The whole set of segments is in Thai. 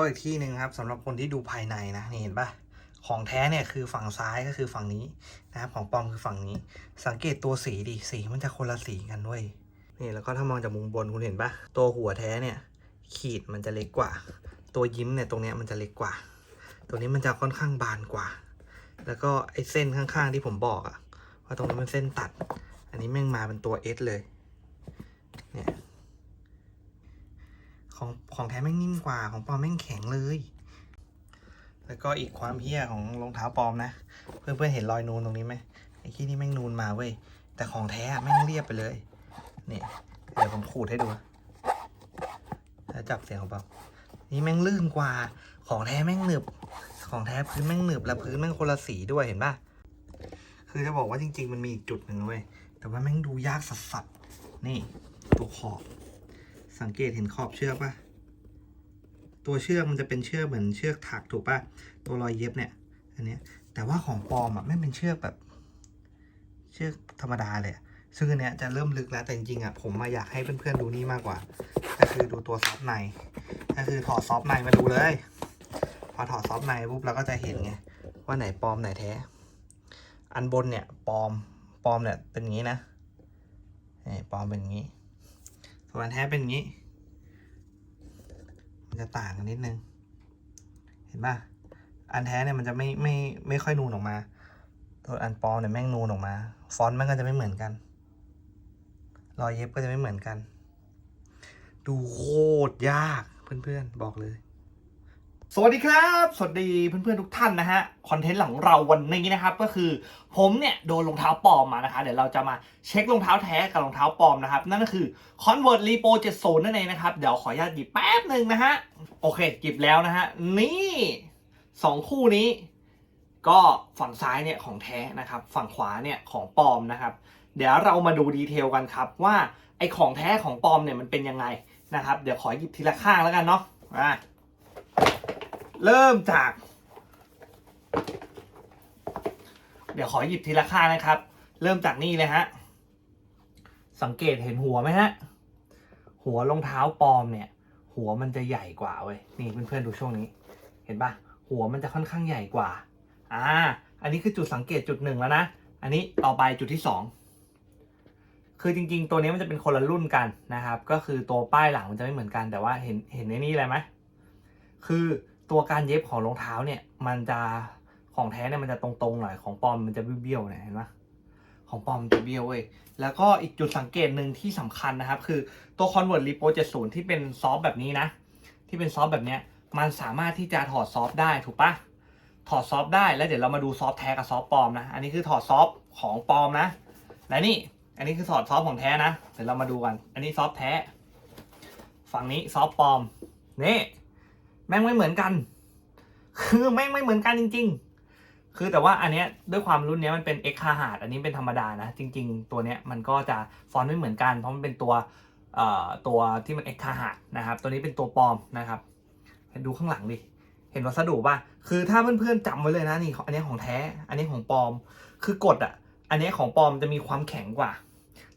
ก็อีกที่หนึ่งครับสำหรับคนที่ดูภายในนะนี่เห็นปะของแท้เนี่ยคือฝั่งซ้ายก็คือฝั่งนี้นะครับของปลอมคือฝั่งนี้ สังเกตตัวสีดิสีมันจะคนละสีกันด้วยนี่แล้วก็ถ้ามองจากมุมบนคุณเห็นปะตัวหัวแท้เนี่ยขีดมันจะเล็กกว่า ตัวยิ้มเนี่ยตรงเนี้ยมันจะเล็กกว่า ตัวนี้มันจะค่อนข้างบานกว่า แล้วก็ไอ้เส้นข้างๆที่ผมบอกอะว่าตรงนี้มันเส้นตัด อันนี้แม่งมาเป็นตัว S เลยเนี่ย ของของแท้แม่งนิ่มกว่าของปลอมแม่งแข็งเลย แล้วก็อีกความเฮี้ยของรองเท้าปลอมนะ เพื่อนๆเห็นรอยนูนตรงนี้ไหมไอ้ที่นี่แม่งนูนมาเว้ยแต่ของแท้แม่งเรียบไปเลยเนี่ยเดี๋ยวผมขูดให้ดูแล้วจับเสียงของเปล่านี่แม่งลื่นกว่าของแท้แม่งหนึบ ของแท้พื้นแม่งหนึบและพื้นแม่งคนละสีด้วยเห็นปะคือจะบอกว่าจริง ๆ มันมีอีกจุดหนึ่งเว้ยแต่ว่าแม่งดูยากสัสๆนี่ตัวขอบ สังเกตเห็นขอบเชือกปะตัวเชือกมันจะเป็นเชือกเหมือนเชือกถักถูกปะตัวรอยเย็บเนี่ย อันเนี้ย แต่ว่าของปลอมอะไม่เป็นเชือกแบบ เชือกธรรมดาเลยซึ่งอันเนี้ยจะเริ่มลึกแล้วแต่จริงๆอะผมมาอยากให้เพื่อนๆดูนี่มากกว่า ก็คือดูตัวซอฟใน ก็คือถอดซอฟในมาดูเลย พอถอดซอฟในปุ๊บเราก็จะเห็นไงว่าไหนปลอมไหนแท้ อันบนเนี่ยปลอมปลอมเนี่ยเป็นอย่างนี้นะปลอมเป็นอย่างนี้ ส่วนอันแท้เป็นอย่างนี้ มันจะต่างกันนิดนึง เห็นป่ะ อันแท้เนี่ยมันจะไม่ไม่ไม่ค่อยนูนออกมาตัวอันปลอมเนี่ยแม่งนูนออกมา ฟอนต์มันก็จะไม่เหมือนกัน รอยเย็บก็จะไม่เหมือนกัน ดูโคตรยากเพื่อนๆ บอกเลย สวัสดีครับ สวัสดีเพื่อนๆทุกท่านนะฮะ คอนเทนต์หลังเราวันนี้นะครับ ก็คือผมเนี่ยโดนรองเท้าปลอมมานะคะ เดี๋ยวเราจะมาเช็ครองเท้าแท้กับรองเท้าปลอมนะครับ นั่นก็คือ Convert Repo 70 นั่นเองนะครับ เดี๋ยวขออนุญาตหยิบแป๊บหนึ่งนะฮะ โอเคหยิบแล้วนะฮะ นี่สองคู่นี้ ก็ฝั่งซ้ายเนี่ยของแท้นะครับ ฝั่งขวาเนี่ยของปลอมนะครับ เดี๋ยวเรามาดูดีเทลกันครับว่าไอของแท้ของปลอมเนี่ยมันเป็นยังไงนะครับ เดี๋ยวขอหยิบทีละข้างแล้วกันเนาะอะ เริ่มจาก เดี๋ยวขอหยิบทีละข้างนะครับ เริ่มจากนี่เลยฮะ สังเกตเห็นหัวไหมฮะ หัวรองเท้าปลอมเนี่ย หัวมันจะใหญ่กว่าเว้ย นี่เพื่อนๆดูช่วงนี้ เห็นปะหัวมันจะค่อนข้างใหญ่กว่า อ่า อันนี้คือจุดสังเกตจุดหนึ่งแล้วนะ อันนี้ต่อไปจุดที่สองคือจริงๆ ตัวนี้มันจะเป็นคนละรุ่นกันนะครับ ก็คือตัวป้ายหลังมันจะไม่เหมือนกันแต่ว่าเห็นเห็นในนี้อะไรไหมคือ ตัวการเย็บของรองเท้าเนี่ย มันจะของแท้เนี่ยมันจะตรงๆหน่อยของปลอมมันจะเบี้ยวๆเนี่ยเห็นปะของปลอมจะเบี้ยวเว้ยแล้วก็อีกจุดสังเกตหนึ่งที่สำคัญนะครับ คือตัว Convert Repo 70 ที่เป็นซอฟแบบนี้นะ ที่เป็นซอฟแบบเนี้ยมันสามารถที่จะถอดซอฟได้ถูกปะถอดซอฟได้แล้วเดี๋ยวเรามาดูซอฟแท้กับซอฟปลอมนะ อันนี้คือถอดซอฟของปลอมนะ และนี่อันนี้คือถอดซอฟของแท้นะ เดี๋ยวเรามาดูกัน อันนี้ซอฟแท้ ฝั่งนี้ซอฟปลอม นี่ แม่งไม่เหมือนกัน คือแม่งไม่เหมือนกันจริง ๆ คือแต่ว่าอันเนี้ยด้วยความรุ่นเนี้ยมันเป็น X คาหาดอันนี้เป็นธรรมดานะจริง ๆ ตัวเนี้ยมันก็จะฟอนต์ไม่เหมือนกัน เพราะมันเป็นตัวเอ่อตัวที่มัน X คาหาดนะครับ ตัวนี้เป็นตัวปลอมนะครับดูข้างหลังดิเห็นวัสดุป่ะคือถ้าเพื่อนๆจำไว้เลยนะนี่อันนี้ของแท้ อันนี้ของปลอม คือกดอะ อันนี้ของปลอมจะมีความแข็งกว่า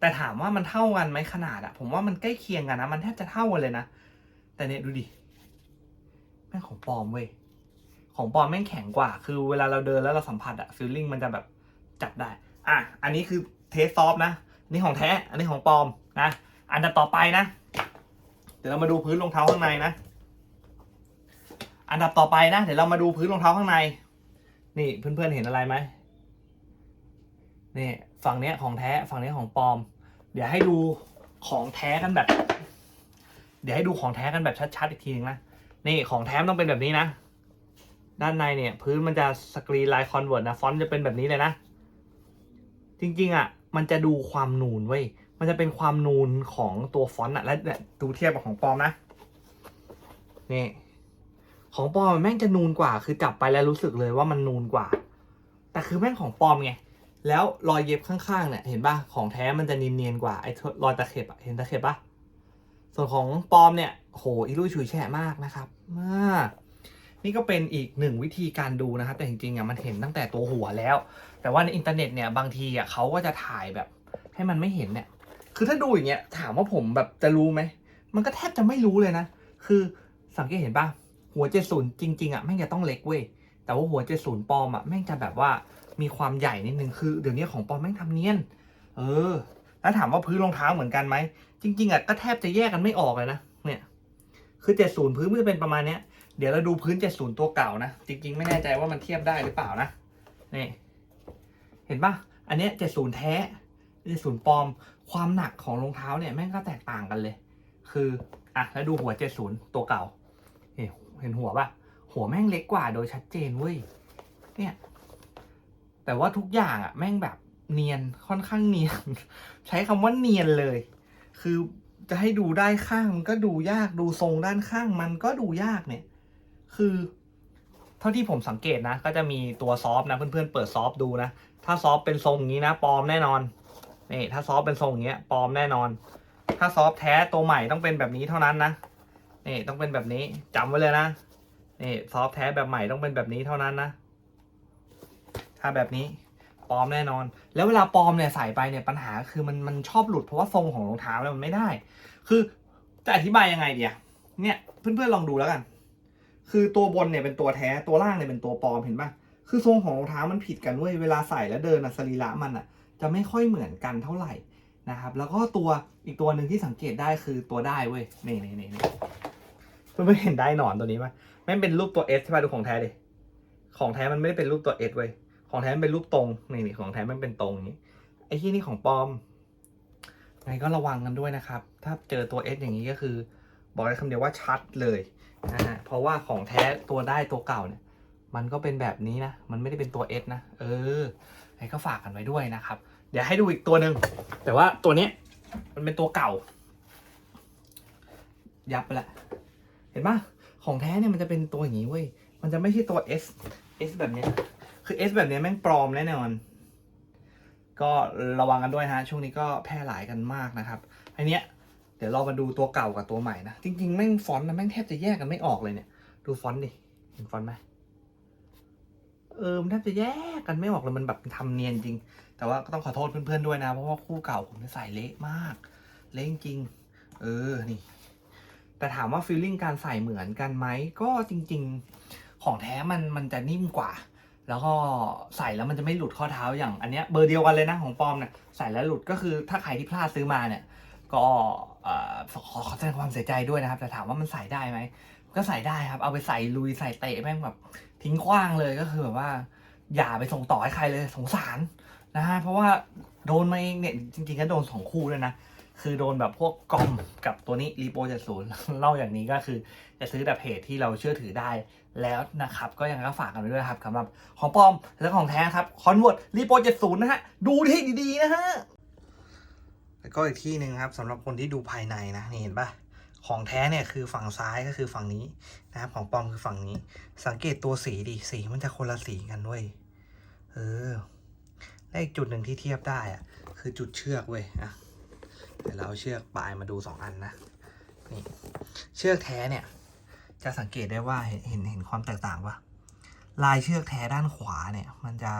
แต่ถามว่ามันเท่ากันไหมขนาดอะ ผมว่ามันใกล้เคียงกันนะ มันแทบจะเท่ากันเลยนะ แต่เนี่ยดูดิ แม่งของปลอมเว้ย ของปลอมแม่งแข็งกว่า คือเวลาเราเดินแล้วเราสัมผัสอะฟีลลิ่งมันจะแบบจับได้ อะ อันนี้คือเทสซอฟนะอันนี้ของแท้ อันนี้ของปลอมนะ อันดับต่อไปนะ เดี๋ยวเรามาดูพื้นรองเท้าข้างในนะ อันดับต่อไปนะ เดี๋ยวเรามาดูพื้นรองเท้าข้างใน นี่เพื่อนๆเห็นอะไรไหมนี่ฝั่งเนี้ยของแท้ ฝั่งเนี้ยของปลอม เดี๋ยวให้ดูของแท้กันแบบ เดี๋ยวให้ดูของแท้กันแบบชัดๆอีกทีนึงนะ นี่ของแท้มต้องเป็นแบบนี้นะ ด้านในเนี่ย พื้นมันจะสกรีนลายคอนเวิร์ตนะ ฟอนต์จะเป็นแบบนี้เลยนะ จริง ๆ อะ มันจะดูความนูนเว้ย มันจะเป็นความนูนของตัวฟอนต์อะ และเนี่ยดูเทียบกับของปลอมนะ นี่ ของปลอมแม่งจะนูนกว่า คือจับไปแล้วรู้สึกเลยว่ามันนูนกว่า แต่คือแม่งของปลอมไง แล้วรอยเย็บข้างๆเนี่ย เห็นป่ะ ของแท้มันจะเนียนๆกว่า ไอ้รอยตะเข็บอะเห็นตะเข็บป่ะ ส่วนของปลอมเนี่ยโหอีลุยฉุยแฉะมากนะครับอ่านี่ก็เป็นอีกหนึ่งวิธีการดูนะครับ แต่จริงๆอะมันเห็นตั้งแต่ตัวหัวแล้ว แต่ว่าในอินเทอร์เน็ตเนี่ยบางทีอะเขาก็จะถ่ายแบบ ให้มันไม่เห็นเนี่ย คือถ้าดูอย่างเงี้ยถามว่าผมแบบจะรู้ไหมมันก็แทบจะไม่รู้เลยนะ คือสังเกตเห็นป่ะหัหัวเจ็ดศูนย์จริงๆอะแม่งจะต้องเล็กเว้ยแต่ว่าหัวเจ็ดศูนย์ปลอมอะแม่งจะแบบว่ามีความใหญ่นิดนึงคือเดี๋ยวนี้ของปลอมแม่งทำเนียน เออ แล้วถามว่าพื้นรองเท้าเหมือนกันไหม จริง ๆอะก็แทบจะแยกกันไม่ออกเลยนะ เนี่ย คือเจ็ดศูนย์พื้นมันจะเป็นประมาณเนี้ย เดี๋ยวเราดูพื้นเจ็ดศูนย์ตัวเก่านะ จริง ๆ ไม่แน่ใจว่ามันเทียบได้หรือเปล่านะ นี่ เห็นปะอันเนี้ยเจ็ดศูนย์แท้เจ็ดศูนย์ปลอม ความหนักของรองเท้าเนี่ยแม่งก็แตกต่างกันเลย คืออะแล้วดูหัวเจ็ดศูนย์ตัวเก่า เห็นหัวปะหัวแม่งเล็กกว่าโดยชัดเจนเว้ย เนี่ย แต่ว่าทุกอย่างอะแม่งแบบ เนียนค่อนข้างเนียน ใช้คำว่าเนียนเลย คือจะให้ดูได้ข้างมันก็ดูยากดูทรงด้านข้างมันก็ดูยากเนี่ย คือ เท่าที่ผมสังเกตนะ ก็จะมีตัวซอฟนะเพื่อนๆเปิดซอฟดูนะ ถ้าซอฟเป็นทรงอย่างนี้นะปลอมแน่นอนนี่ถ้าซอฟเป็นทรงอย่างเงี้ยปลอมแน่นอน ถ้าซอฟแท้ตัวใหม่ต้องเป็นแบบนี้เท่านั้นนะนี่ต้องเป็นแบบนี้จำไว้เลยนะนี่ซอฟแท้แบบใหม่ต้องเป็นแบบนี้เท่านั้นนะถ้าแบบนี้ ปลอมแน่นอน แล้วเวลาปลอมเนี่ยใส่ไปเนี่ยปัญหาคือมันมันชอบหลุดเพราะว่าทรงของรองเท้าเนี่ยมันไม่ได้ คือจะอธิบายยังไงเดียเนี่ยเพื่อนๆลองดูแล้วกัน คือตัวบนเนี่ยเป็นตัวแท้ตัวล่างเนี่ยเป็นตัวปลอมเห็นปะคือทรงของรองเท้ามันผิดกันเว้ยเวลาใส่แล้วเดินอะสรีระมันอะจะไม่ค่อยเหมือนกันเท่าไหร่นะครับ แล้วก็ตัวอีกตัวหนึ่งที่สังเกตได้คือตัวได้เว้ยนี่นี่นี่นี่เพื่อนๆเห็นได้หนอนตัวนี้ปะแม่งเป็นรูปตัว S ใช่ปะดูของแท้ดิของแท้มันไม่ได้เป็นรูปตัว S เว้ย ของแท้มันเป็นรูปตรงนี่นี่ของแท้มันเป็นตรงอย่างนี้ไอ้ที่นี่ของปลอมไงก็ระวังกันด้วยนะครับ ถ้าเจอตัว S อย่างนี้ก็คือ บอกได้คำเดียวว่าชัดเลยนะฮะเพราะว่าของแท้ตัวได้ตัวเก่าเนี่ย มันก็เป็นแบบนี้นะ มันไม่ได้เป็นตัว S นะ เออให้ก็ฝากกันไว้ด้วยนะครับ เดี๋ยวให้ดูอีกตัวหนึ่งแต่ว่าตัวนี้มันเป็นตัวเก่า ยับไปละเห็นปะของแท้เนี่ยมันจะเป็นตัวอย่างนี้เว้ยมันจะไม่ใช่ตัว S S แบบนี้ คือ S แบบนี้แม่งปลอมแน่นอน ก็ระวังกันด้วยฮะ ช่วงนี้ก็แพร่หลายกันมากนะครับอันเนี้ยเดี๋ยวเรามาดูตัวเก่ากับตัวใหม่นะ จริงๆ แม่งฟอนต์นะแม่งแทบจะแยกกันไม่ออกเลยเนี่ย ดูฟอนต์ดิ เห็นฟอนต์ไหมเออมันแทบจะแยกกันไม่ออกเลยมันแบบทำเนียนจริง แต่ว่าก็ต้องขอโทษเพื่อนๆด้วยนะ เพราะว่าคู่เก่าผมใส่เละมาก เละจริง เออ นี่ แต่ถามว่าฟีลลิ่งการใส่เหมือนกันไหม ก็จริง ๆ ของแท้มันมันจะนิ่มกว่า แล้วก็ใส่แล้วมันจะไม่หลุดข้อเท้าอย่างอันเนี้ยเบอร์เดียวกันเลยนะของปลอมเนี่ยใส่แล้วหลุดก็คือถ้าใครที่พลาดซื้อมาเนี่ย ก็ขอขอแสดงความเสียใจด้วยนะครับ แต่ถามว่ามันใส่ได้ไหมก็ใส่ได้ครับ เอาไปใส่ลุยใส่เตะแม่งแบบทิ้งขว้างเลยก็คือแบบว่า อย่าไปส่งต่อให้ใครเลยสงสารนะฮะเพราะว่าโดนมาเองเนี่ยจริงๆก็โดนสองคู่เลยนะ คือโดนแบบพวกกอมกับตัวนี้รีโปเจ็ดศูนย์เล่าอย่างนี้ก็คือ จะซื้อแต่เพจที่เราเชื่อถือได้แล้วนะครับ ก็ยังก็ฝากกันไว้ด้วยครับสำหรับของปลอมและของแท้ครับคอนเวิร์ตรีโปเจ็ดศูนย์นะฮะ ดูที่ดีๆนะฮะ แล้วก็อีกที่หนึ่งครับสำหรับคนที่ดูภายในนะนี่เห็นปะของแท้เนี่ยคือฝั่งซ้ายก็คือฝั่งนี้นะครับของปลอมคือฝั่งนี้ สังเกตตัวสีดิสีมันจะคนละสีกันด้วยเออและอีกจุดหนึ่งที่เทียบได้อะคือจุดเชือกเว้ยอะ เดี๋ยวเราเอาเชือกปลายมาดูสองอันนะนี่เชือกแท้เนี่ย จะสังเกตได้ว่าเห็นเห็นเห็นความแตกต่างปะลายเชือกแท้ด้านขวาเนี่ย มันจะ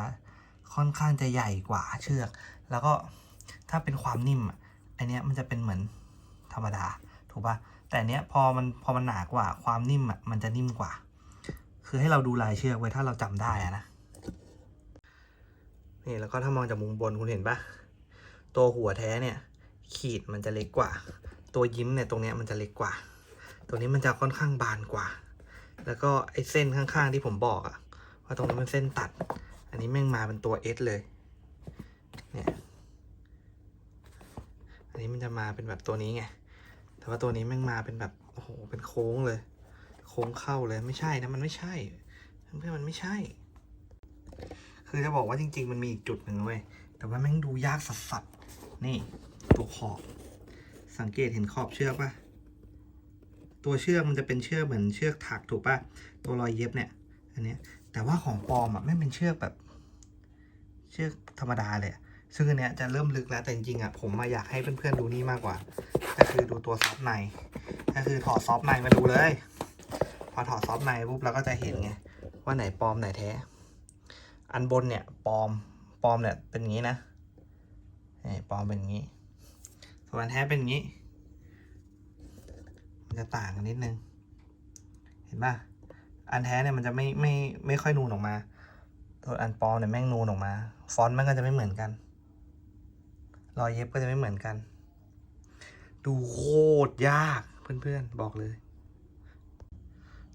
ค่อนข้างจะใหญ่กว่าเชือก แล้วก็ถ้าเป็นความนิ่มอันเนี้ยมันจะเป็นเหมือนธรรมดาถูกปะแต่อันเนี้ยพอมันพอมันหนากว่าความนิ่มอะมันจะนิ่มกว่า คือให้เราดูลายเชือกไว้ถ้าเราจำได้อะนะนี่แล้วก็ถ้ามองจากมุมบนคุณเห็นปะตัวหัวแท้เนี่ย ขีดมันจะเล็กกว่า ตัวยิ้มเนี่ยตรงเนี้ยมันจะเล็กกว่า ตัวนี้มันจะค่อนข้างบานกว่า แล้วก็ไอ้เส้นข้างๆที่ผมบอกอะว่าตรงนี้มันเส้นตัด อันนี้แม่งมาเป็นตัว S เลย เนี่ย อันนี้มันจะมาเป็นแบบตัวนี้ไง แต่ว่าตัวนี้แม่งมาเป็นแบบโอ้โหเป็นโค้งเลย โค้งเข้าเลยไม่ใช่นะมันไม่ใช่เพื่อนมันไม่ใช่ คือจะบอกว่าจริง ๆ มันมีอีกจุดหนึ่งเว้ย แต่ว่าแม่งดูยากสัสๆนี่ ตัวขอบ สังเกตเห็นขอบเชือกปะตัวเชือกมันจะเป็นเชือกเหมือนเชือกถักถูกปะตัวรอยเย็บเนี่ย อันนี้แต่ว่าของปลอมอะไม่เป็นเชือกแบบ เชือกธรรมดาเลยซึ่งอันเนี้ยจะเริ่มลึกแล้วแต่จริงๆอะผมมาอยากให้เพื่อนๆดูนี่มากกว่า ก็คือดูตัวซอฟในก็คือถอดซอฟในมาดูเลย พอถอดซอฟในปุ๊บเราก็จะเห็นไงว่าไหนปลอมไหนแท้ อันบนเนี่ยปลอมปลอมเนี่ยเป็นอย่างนี้นะปลอมเป็นอย่างนี้ ส่วนอันแท้เป็นอย่างนี้ มันจะต่างกันนิดนึง เห็นป่ะ อันแท้เนี่ยมันจะไม่ไม่ไม่ค่อยนูนออกมาส่วนอันปลอมเนี่ยแม่งนูนออกมา ฟอนต์มันก็จะไม่เหมือนกัน รอยเย็บก็จะไม่เหมือนกัน ดูโคตรยากเพื่อนๆบอกเลย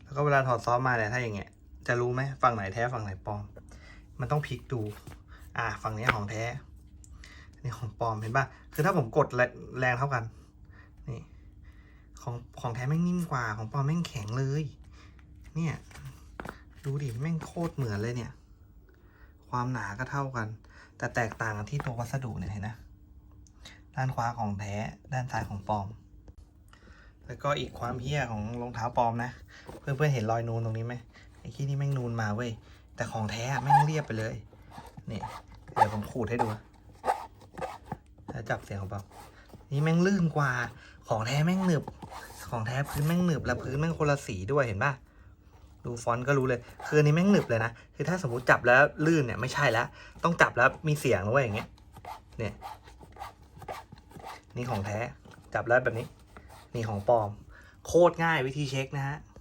แล้วก็เวลาถอดซอฟมาเนี่ยถ้าอย่างเงี้ย จะรู้ไหมฝั่งไหนแท้ฝั่งไหนปลอม มันต้องพลิกดู อ่า ฝั่งนี้ของแท้ นี่ของปลอมเห็นป่ะ คือถ้าผมกดแรแรงเท่ากัน นี่ ของของแท้แม่งนิ่มกว่า ของปลอมแม่งแข็งเลย เนี่ย ดูดิ แม่งโคตรเหมือนเลยเนี่ย ความหนาก็เท่ากัน แต่แตกต่างกันที่ตัววัสดุเนี่ยเห็นนะ ด้านขวาของแท้ ด้านซ้ายของปลอม แล้วก็อีกความเฮี้ยของรองเท้าปลอมนะ เพื่อนๆเห็นรอยนูนตรงนี้ไหมไอ้ที่นี่แม่งนูนมาเว้ย แต่ของแท้แม่งเรียบไปเลย นี่ เดี๋ยวผมขูดให้ดู แล้วจับเสียงของเปล่านี่แม่งลื่นกว่า ของแท้แม่งหนึบ ของแท้พื้นแม่งหนึบแล้วพื้นแม่งคนละสีด้วยเห็นปะดูฟอนต์ก็รู้เลย คืออันนี้แม่งหนึบเลยนะ คือถ้าสมมติจับแล้วลื่นเนี่ยไม่ใช่แล้ว ต้องจับแล้วมีเสียงนะเว้ยอย่างเงี้ย เนี่ย นี่ของแท้ จับแล้วแบบนี้ นี่ของปลอม โคตรง่ายวิธีเช็คนะฮะ